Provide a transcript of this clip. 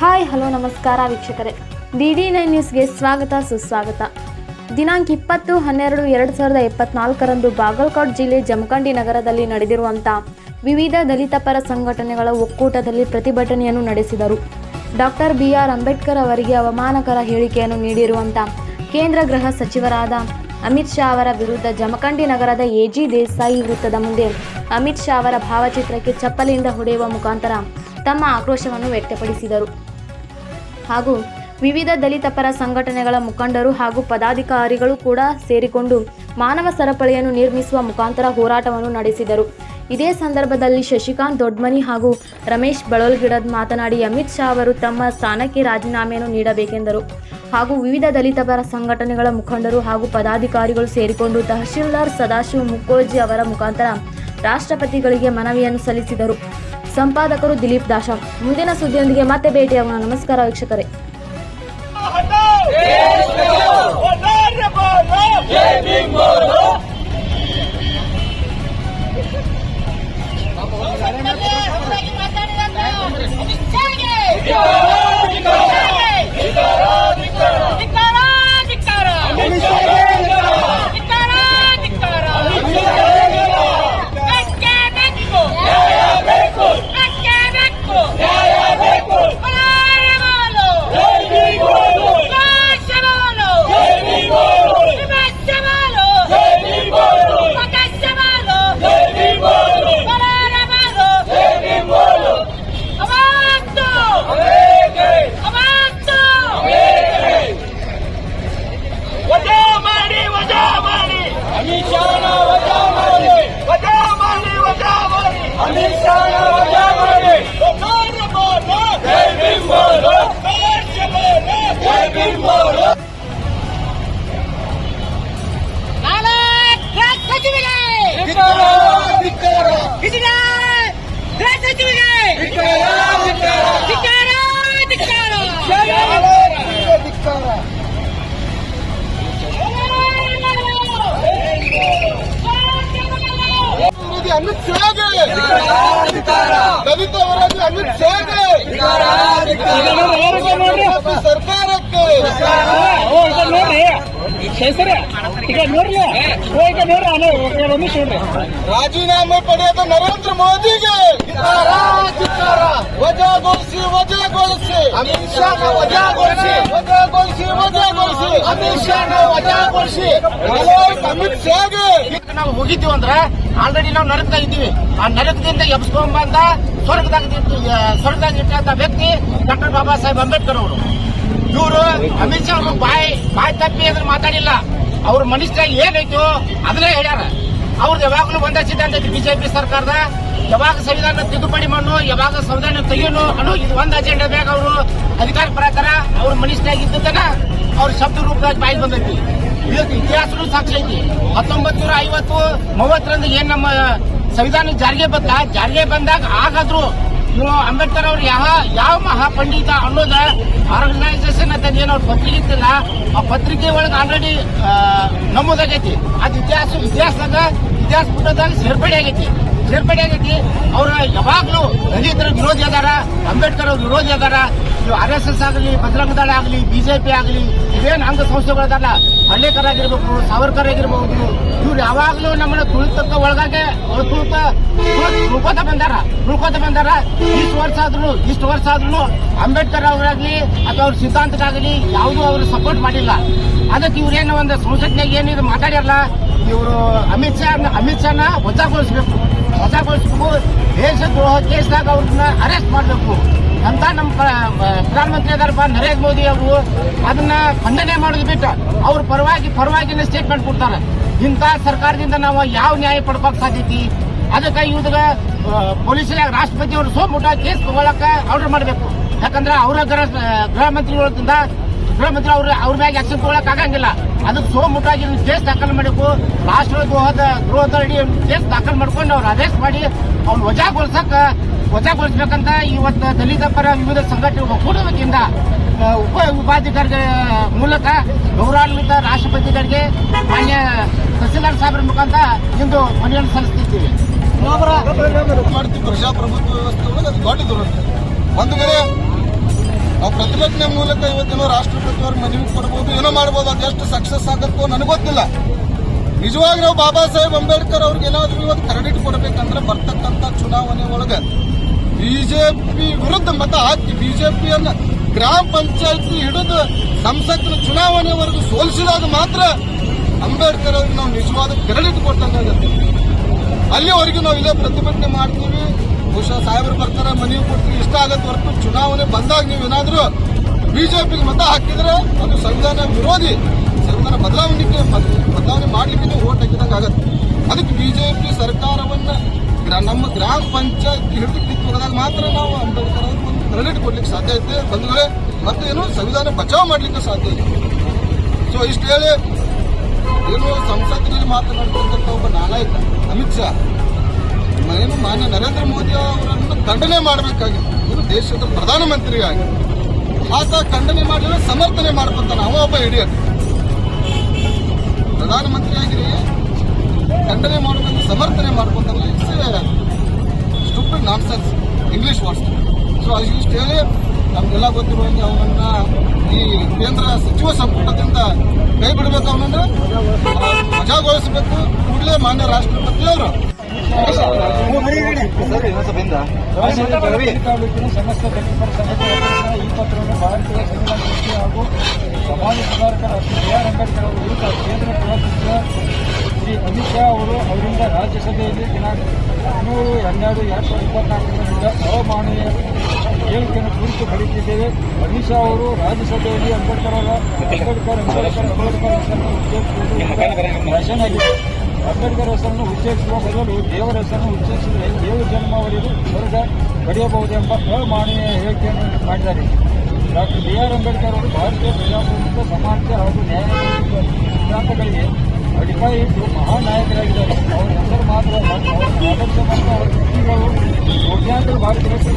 Hi, hello, ನಮಸ್ಕಾರ ವೀಕ್ಷಕರೇ. D D nine ನ್ಯೂಸ್ಗೆ ಸ್ವಾಗತ, ಸುಸ್ವಾಗತ. ದಿನಾಂಕ ಇಪ್ಪತ್ತು ಹನ್ನೆರಡು ಎರಡು ಸಾವಿರದ ಇಪ್ಪತ್ನಾಲ್ಕರಂದು ಬಾಗಲಕೋಟ್ ಜಿಲ್ಲೆ ಜಮಖಂಡಿ ನಗರದಲ್ಲಿ ನಡೆದಿರುವಂಥ ವಿವಿಧ ದಲಿತ ಪರ ಸಂಘಟನೆಗಳ ಒಕ್ಕೂಟದಲ್ಲಿ ಪ್ರತಿಭಟನೆಯನ್ನು ನಡೆಸಿದರು. ಡಾಕ್ಟರ್ ಬಿ ಆರ್ ಅಂಬೇಡ್ಕರ್ ಅವರಿಗೆ ಅವಮಾನಕರ ಹೇಳಿಕೆಯನ್ನು ನೀಡಿರುವಂಥ ಕೇಂದ್ರ ಗೃಹ ಸಚಿವರಾದ ಅಮಿತ್ ಶಾ ಅವರ ವಿರುದ್ಧ ಜಮಖಂಡಿ ನಗರದ ಎಜಿ ದೇಸಾಯಿ ವೃತ್ತದ ಮುಂದೆ ಅಮಿತ್ ಶಾ ಅವರ ಭಾವಚಿತ್ರಕ್ಕೆ ಚಪ್ಪಲಿಯಿಂದ ಹೊಡೆಯುವ ಮುಖಾಂತರ ತಮ್ಮ ಆಕ್ರೋಶವನ್ನು ವ್ಯಕ್ತಪಡಿಸಿದರು. ಹಾಗೂ ವಿವಿಧ ದಲಿತ ಪರ ಸಂಘಟನೆಗಳ ಮುಖಂಡರು ಹಾಗೂ ಪದಾಧಿಕಾರಿಗಳು ಕೂಡ ಸೇರಿಕೊಂಡು ಮಾನವ ಸರಪಳಿಯನ್ನು ನಿರ್ಮಿಸುವ ಮುಖಾಂತರ ಹೋರಾಟವನ್ನು ನಡೆಸಿದರು. ಇದೇ ಸಂದರ್ಭದಲ್ಲಿ ಶಶಿಕಾಂತ್ ದೊಡ್ಮನಿ ಹಾಗೂ ರಮೇಶ್ ಬಳಲ್ಗಿಡದ್ ಮಾತನಾಡಿ ಅಮಿತ್ ಶಾ ಅವರು ತಮ್ಮ ಸ್ಥಾನಕ್ಕೆ ರಾಜೀನಾಮೆಯನ್ನು ನೀಡಬೇಕೆಂದರು. ಹಾಗೂ ವಿವಿಧ ದಲಿತ ಪರ ಸಂಘಟನೆಗಳ ಮುಖಂಡರು ಹಾಗೂ ಪದಾಧಿಕಾರಿಗಳು ಸೇರಿಕೊಂಡು ತಹಶೀಲ್ದಾರ್ ಸದಾಶಿವ ಮುಕ್ಕೋಜಿ ಅವರ ಮುಖಾಂತರ ರಾಷ್ಟ್ರಪತಿಗಳಿಗೆ ಮನವಿಯನ್ನು ಸಲ್ಲಿಸಿದರು. ಸಂಪಾದಕರು ದಿಲೀಪ್ ದಾಸ ಮುಂದಿನ ಸುದ್ದಿಯೊಂದಿಗೆ ಮತ್ತೆ ಭೇಟಿಯಾಗೋಣ ನಮಸ್ಕಾರ ವೀಕ್ಷಕರೇ ಅಮಿತ್ ಶಾಗೆ ಬಿಜೆಪಿ ಸರ್ಕಾರಕ್ಕೆ. ರಾಜೀನಾಮೆ ಪಡೆಯದ ನರೇಂದ್ರ ಮೋದಿಗೆ ವಜಾಗೊಳಿಸಿ ವಜಾಗೊಳಿಸಿ. ಅಮಿತ್ ಶಾ ವಜಾಗೊಳಿಸಿ. ವಜಾಗೊಳಿಸಿ ವಜಾಗೊಳಿಸಿ. ಅಮಿತ್ ಶಾ ವಜಾಗೊಳಿಸಿ. ಅಮಿತ್ ಶಾಗೆ. ನಾವು ಹೋಗಿದ್ದೀವಿ ಅಂದ್ರೆ ಆಲ್ರೆಡಿ ನಾವು ನರಕದಾಗ ಇದ್ದೀವಿ. ಆ ನರಕದಿಂದ ಎಬ್ಸ್ಕೊಂಬಂದ ಸ್ವರ್ಗದಾಗ ಸ್ವರ್ಗದಾಗ ಇಟ್ಟಂತ ವ್ಯಕ್ತಿ ಡಾಕ್ಟರ್ ಬಾಬಾ ಸಾಹೇಬ್ ಅಂಬೇಡ್ಕರ್ ಅವರು. ಇವರು ಅಮಿತ್ ಶಾ ಅವರು ಬಾಯಿ ಬಾಯಿ ತಪ್ಪಿ ಅದ್ರ ಮಾತಾಡಿಲ್ಲ. ಅವ್ರ ಮನಸ್ಸಿನಾಗ ಏನೈತು ಅದನ್ನೇ ಹೇಳ್ಯಾರ. ಅವ್ರದ್ದು ಯಾವಾಗಲೂ ಒಂದೇ ಸಿದ್ಧಾಂತ ಐತಿ ಬಿಜೆಪಿ ಸರ್ಕಾರದ. ಯಾವಾಗ ಸಂವಿಧಾನ ತಿದ್ದುಪಡಿ ಮಾಡು ಯಾವಾಗ ಸಂವಿಧಾನ ತೆಗಿಯೋನು ಅನ್ನೋ ಇದು ಒಂದು ಅಜೆಂಡಾ ಬೇಕು ಅವರು ಅಧಿಕಾರ ಪ್ರಕಾರ ಅವ್ರ ಮನಸ್ಸಿನಾಗ ಇದ್ದದನ್ನ ಅವ್ರ ಶಬ್ದ ರೂಪದಾಗ ಬಾಯಿ ಬಂದೈತಿ. ಇದಕ್ಕೆ ಇತಿಹಾಸನೂ ಸಾಕ್ಷಿ ಐತಿ. ಹತ್ತೊಂಬತ್ತು ನೂರ ಐವತ್ತು ಮೂವತ್ತರಂದು ಏನ್ ನಮ್ಮ ಸಂವಿಧಾನ ಜಾರಿಗೆ ಬಂದ, ಜಾರಿಗೆ ಬಂದಾಗ ಆಗಾದ್ರು ಅಂಬೇಡ್ಕರ್ ಅವ್ರು ಯಾವ ಯಾವ ಮಹಾಪಂಡಿತ ಅನ್ನೋದ ಆರ್ಗನೈಸೇಷನ್ ಅಂತ ಏನು ಅವ್ರ ಪತ್ರಿಕೆ ಇತ್ತಲ್ಲ ಆ ಪತ್ರಿಕೆ ಒಳಗೆ ಆಲ್ರೆಡಿ ನಮೂದಾಗೈತಿ. ಅದು ಇತಿಹಾಸ ಇತಿಹಾಸದಾಗ ಇತಿಹಾಸ ಪುಟದಾಗ ಸೇರ್ಪಡೆ ಆಗೈತಿ ಸೇರ್ಪಡೆ ಆಗೈತಿ. ಅವ್ರ ಯಾವಾಗ್ಲೂ ದಲಿತರ ವಿರೋಧಿ ಅದಾರ, ಅಂಬೇಡ್ಕರ್ ಅವ್ರ ವಿರೋಧಿ ಅದಾರ. ಆರ್ ಎಸ್ ಎಸ್ ಆಗಲಿ ಬಜರಂಗ ದಳ ಆಗಲಿ ಬಿಜೆಪಿ ಆಗಲಿ ಇವೇನು ಅಂಗ ಸಂಸ್ಥೆಗಳದಾರ ಹಳ್ಳಿಕರ್ ಆಗಿರ್ಬೇಕು, ಸಾವರ್ಕರ್ ಆಗಿರ್ಬಹುದು ಇವ್ರು ಯಾವಾಗ್ಲೂ ನಮ್ಮನ್ನ ತುಳಿತಕ್ಕ ಒಳಗಾಗೆ ತುಳಿತ ತುಳ್ಕೋತ ಬಂದಾರ. ತುಳ್ಕೋತ ಬಂದಾರ. ಇಷ್ಟು ವರ್ಷ ಆದ್ರು, ಇಷ್ಟು ವರ್ಷ ಆದ್ರೂ ಅಂಬೇಡ್ಕರ್ ಅವರಾಗ್ಲಿ ಅಥವಾ ಅವ್ರ ಸಿದ್ಧಾಂತಕ್ಕಾಗಲಿ ಯಾವುದೂ ಅವರು ಸಪೋರ್ಟ್ ಮಾಡಿಲ್ಲ. ಅದಕ್ಕೆ ಇವ್ರೇನು ಒಂದು ಸಂಸತ್ನಾಗ ಏನಿದು ಮಾತಾಡ್ಯಾರಲ್ಲ, ಇವರು ಅಮಿತ್ ಶಾ ಅಮಿತ್ ಶಾನ ವಜಾಗೊಳಿಸ್ಬೇಕು. ವಜಾಗೊಳಿಸ್ಬೇಕು ದೇಶದ್ರೋಹ ಕೇಸ್ದಾಗ ಅವ್ರನ್ನ ಅರೆಸ್ಟ್ ಮಾಡಬೇಕು. ಅಂತ ನಮ್ಮ ಪ್ರ- ಪ್ರಧಾನಮಂತ್ರಿ ಅದಾರಪ್ಪ ನರೇಂದ್ರ ಮೋದಿ ಅವರು ಅದನ್ನ ಖಂಡನೆ ಮಾಡೋದು ಬಿಟ್ಟು ಅವ್ರ ಪರವಾಗಿ ಪರವಾಗಿನ ಸ್ಟೇಟ್ಮೆಂಟ್ ಕೊಡ್ತಾರೆ. ಇಂಥ ಸರ್ಕಾರದಿಂದ ನಾವು ಯಾವ ನ್ಯಾಯ ಪಡ್ಕೋಕ್ ಸಾಧ್ಯತಿ? ಅದಕ್ಕೆ ಇವ್ದಾಗ ಪೊಲೀಸರ ರಾಷ್ಟ್ರಪತಿ ಅವರು ಸೋಮುಟ ಕೇಸ್ ತಗೊಳಕ ಆರ್ಡರ್ ಮಾಡಬೇಕು. ಯಾಕಂದ್ರೆ ಅವರ ಗೃಹ ಗೃಹ ಮಂತ್ರಿಗಳಿಂದ ಗೃಹ ಮಂತ್ರಿ ಅವ್ರ ಅವ್ರ ಮ್ಯಾಗ ಆಕ್ಷನ್ ತಗೊಳಕ್ ಆಗಂಗಿಲ್ಲ. ಅದಕ್ಕೆ ಸೋಮುಟಾಗಿ ಕೇಸ್ ದಾಖಲು ಮಾಡಬೇಕು. ರಾಷ್ಟ್ರ ದ್ರೋಹದ ದ್ರೋಹದ ಅಡಿ ಕೇಸ್ ದಾಖಲು ಮಾಡ್ಕೊಂಡು ಅವ್ರು ಅರೆಸ್ಟ್ ಮಾಡಿ ಅವ್ನು ವಜಾಗೊಳಿಸಕ್ ವಜಾಗೊಳಿಸ್ಬೇಕಂತ ಇವತ್ತು ದಲಿತ ಪರ ವಿವಿಧ ಸಂಘಟನೆ ಒಕ್ಕೂಟದಿಂದ ಉಪ ಉಪಾಧಿಕಾರಿಗಳ ಮೂಲಕ ಗೌರವಾನ್ವಿತ ರಾಷ್ಟ್ರಪತಿಗಳಿಗೆ ಮಾನ್ಯ ತಹಸೀಲ್ದಾರ್ ಸಾಹೇಬ್ರ ಮುಖಾಂತರ ಇಂದು ಮನೆಯನ್ನು ಸಲ್ಲಿಸ್ತಿದ್ದೀವಿ. ಮಾಡ್ತೀವಿ ಪ್ರಜಾಪ್ರಭುತ್ವ ವ್ಯವಸ್ಥೆ ಒಳಗೆ ಅದು ದೊಡ್ಡ ದುರಂತ ಒಂದು ಕಡೆ ನಾವು ಪ್ರತಿಭಟನೆ ಮೂಲಕ ಇವತ್ತೇನೋ ರಾಷ್ಟ್ರಪತಿ ಅವ್ರಿಗೆ ಮನವಿ ಕೊಡ್ಬೋದು, ಏನೋ ಮಾಡ್ಬೋದು, ಅದೆಷ್ಟು ಸಕ್ಸಸ್ ಆಗತ್ತೋ ನನಗೆ ಗೊತ್ತಿಲ್ಲ. ನಿಜವಾಗಿ ನಾವು ಬಾಬಾ ಸಾಹೇಬ್ ಅಂಬೇಡ್ಕರ್ ಅವ್ರಿಗೆ ಏನಾದ್ರೂ ಇವತ್ತು ಕ್ರೆಡಿಟ್ ಕೊಡಬೇಕಂದ್ರೆ ಬರ್ತಕ್ಕಂಥ ಚುನಾವಣೆ ಒಳಗೆ ಬಿಜೆಪಿ ವಿರುದ್ಧ ಮತ ಹಾಕಿ ಬಿಜೆಪಿಯನ್ನು ಗ್ರಾಮ ಪಂಚಾಯತಿ ಹಿಡಿದು ಸಂಸತ್ತಿನ ಚುನಾವಣೆವರೆಗೂ ಸೋಲಿಸಿದಾಗ ಮಾತ್ರ ಅಂಬೇಡ್ಕರ್ ಅವ್ರಿಗೆ ನಾವು ನಿಜವಾದ ಕ್ರೆಡಿಟ್ ಕೊಟ್ಟಂಗಾಗತ್ತೆ ಅಲ್ಲಿವರೆಗೂ ನಾವು ಇಲ್ಲೇ ಪ್ರತಿಭಟನೆ ಮಾಡ್ತೀವಿ. ಬಹುಶಃ ಸಾಹೇಬರು ಬರ್ತಾರೆ, ಮನವಿ ಕೊಡ್ತೀವಿ, ಇಷ್ಟ ಆಗತ್ತೆ ಹೊರತು ಚುನಾವಣೆ ಬಂದಾಗ ನೀವು ಏನಾದರೂ ಬಿಜೆಪಿಗೆ ಮತ ಹಾಕಿದ್ರೆ ಅದು ಸಂವಿಧಾನ ವಿರೋಧಿ. ಸಂವಿಧಾನ ಬದಲಾವಣೆಗೆ ಬದಲಾವಣೆ ಮಾಡ್ಲಿಕ್ಕೆ ನೀವು ಓಟ್ ಹಾಕಿದಂಗೆ ಆಗತ್ತೆ. ಅದಕ್ಕೆ ಬಿಜೆಪಿ ಸರ್ಕಾರವನ್ನ ನಮ್ಮ ಗ್ರಾಮ ಪಂಚಾಯತ್ ಹಿಡಿದು ಕಿತ್ತುಕೊಂಡಾಗ ಮಾತ್ರ ನಾವು ಅಂಬೇಡ್ಕರ್ ಒಂದು ಕ್ರೆಡಿಟ್ ಕೊಡ್ಲಿಕ್ಕೆ ಸಾಧ್ಯ ಐತೆ. ಬಂಧುಗಳೇ, ಮತ್ತೆ ಏನು ಸಂವಿಧಾನ ಬಚಾವ್ ಮಾಡ್ಲಿಕ್ಕೆ ಸಾಧ್ಯ ಇದೆ ಸೊ ಇಷ್ಟು ಹೇಳಿ, ಏನು ಸಂಸತ್ತಿನಲ್ಲಿ ಮಾತನಾಡ್ತಕ್ಕಂಥ ಒಬ್ಬ ನಾಲಾಯಕ ಅಮಿತ್ ಶಾ. ಏನು ಮಾನ್ಯ ನರೇಂದ್ರ ಮೋದಿ ಅವರನ್ನು ಖಂಡನೆ ಮಾಡಬೇಕಾಗಿತ್ತು. ಇವರು ದೇಶದ ಪ್ರಧಾನಮಂತ್ರಿಯಾಗಿ. ಆತ ಖಂಡನೆ ಮಾಡಿದ್ರೆ ಸಮರ್ಥನೆ ಮಾಡ್ಕೊತಾನೆ ಅವ ಒಬ್ಬ ಇಡಿಯಟ್ ಪ್ರಧಾನಮಂತ್ರಿಯಾಗಿ ಖಂಡನೆ ಮಾಡೋದನ್ನು ಸಮರ್ಥನೆ ಮಾಡ್ಕೊತಾನೆ it's stupid nonsense English words so ಇಷ್ಟು ನಮ್ಗೆಲ್ಲ ಗೊತ್ತಿರುವಂತೆ ಅವನನ್ನ ಈ ಕೇಂದ್ರ ಸಚಿವ ಸಂಪುಟದಿಂದ ಕೈ ಬಿಡಬೇಕು ಅವನನ್ನ ವಜಾಗೊಳಿಸಬೇಕು ಕೂಡಲೇ ಮಾನ್ಯ ರಾಷ್ಟ್ರಪತಿಯವರು ತಾಲೂಕಿನ ಸಮಸ್ತ ಈ ಪತ್ರವನ್ನು ಭಾರತೀಯ ಸಂವಿಧಾನ ಸಮಿತಿ ಹಾಗೂ ಸಮಾಜ ಸುಧಾರಕ ಡಾಕ್ಟರ್ ಬಿ ಆರ್ ಅಂಬೇಡ್ಕರ್ ಅವರು. ವಿರುದ್ಧ ಕೇಂದ್ರ ಗೃಹ ಸಚಿವ ಶ್ರೀ ಅಮಿತ್ ಶಾ ಅವರು ಅವರಿಂದ ರಾಜ್ಯಸಭೆಯಲ್ಲಿ ದಿನಾಂಕ ಹದಿನೇಳು ಹನ್ನೆರಡು ಎರಡು ಸಾವಿರದ ಇಪ್ಪತ್ನಾಲ್ಕರಿಂದ ಅವಮಾನೀಯ ಹೇಳಿಕೆಯನ್ನು ಕುರಿತು ಬರೀತಿದ್ದೇವೆ ಅಮಿತ್ ಶಾ ಅವರು ರಾಜ್ಯಸಭೆಯಲ್ಲಿ ಅಂಬೇಡ್ಕರ್ ಅವರ ಅಂಬೇಡ್ಕರ್ ಅಂಬೇಡ್ಕರ್ ಅಂಬೇಡ್ಕರ್ ಹೆಸರನ್ನು ಉಚ್ಚರಿಸುವುದು ಭಾಷಣ ಆಗಿದೆ ಅಂಬೇಡ್ಕರ್ ಹೆಸರನ್ನು ಉಚ್ಚರಿಸುವ ಬದಲು ದೇವರ ಹೆಸರನ್ನು ಉಚ್ಚರಿಸಿದರೆ ದೇವರ ಜನ್ಮವರೆಗೂ ಸ್ವರ್ಗ ಪಡೆಯಬಹುದೆಂಬ ಅಮಾನೀಯ ಹೇಳಿಕೆಯನ್ನು ಮಾಡಿದ್ದಾರೆ. ಡಾಕ್ಟರ್ ಬಿ ಆರ್ ಅಂಬೇಡ್ಕರ್ ಅವರು ಭಾರತೀಯ ಪ್ರಜಾಪ್ರಭುತ್ವ ಸಮಾನತೆ ಹಾಗೂ ನ್ಯಾಯ ಸಿದ್ಧಾಂತಗಳಿಗೆ ಅಡಿಪಾಯ ಇಟ್ಟು ಮಹಾನ್ ನಾಯಕರಾಗಿದ್ದಾರೆ ಅವರ ಹೆಸರು ಮಾತ್ರ ಅಲ್ಲ, ಅವರ ಆದರ್ಶ ಮತ್ತು ಅವರ ಕೃತಿಗಳು ಕೋಟ್ಯಾಂತರ ಭಾರತೀಯರಿಗೆ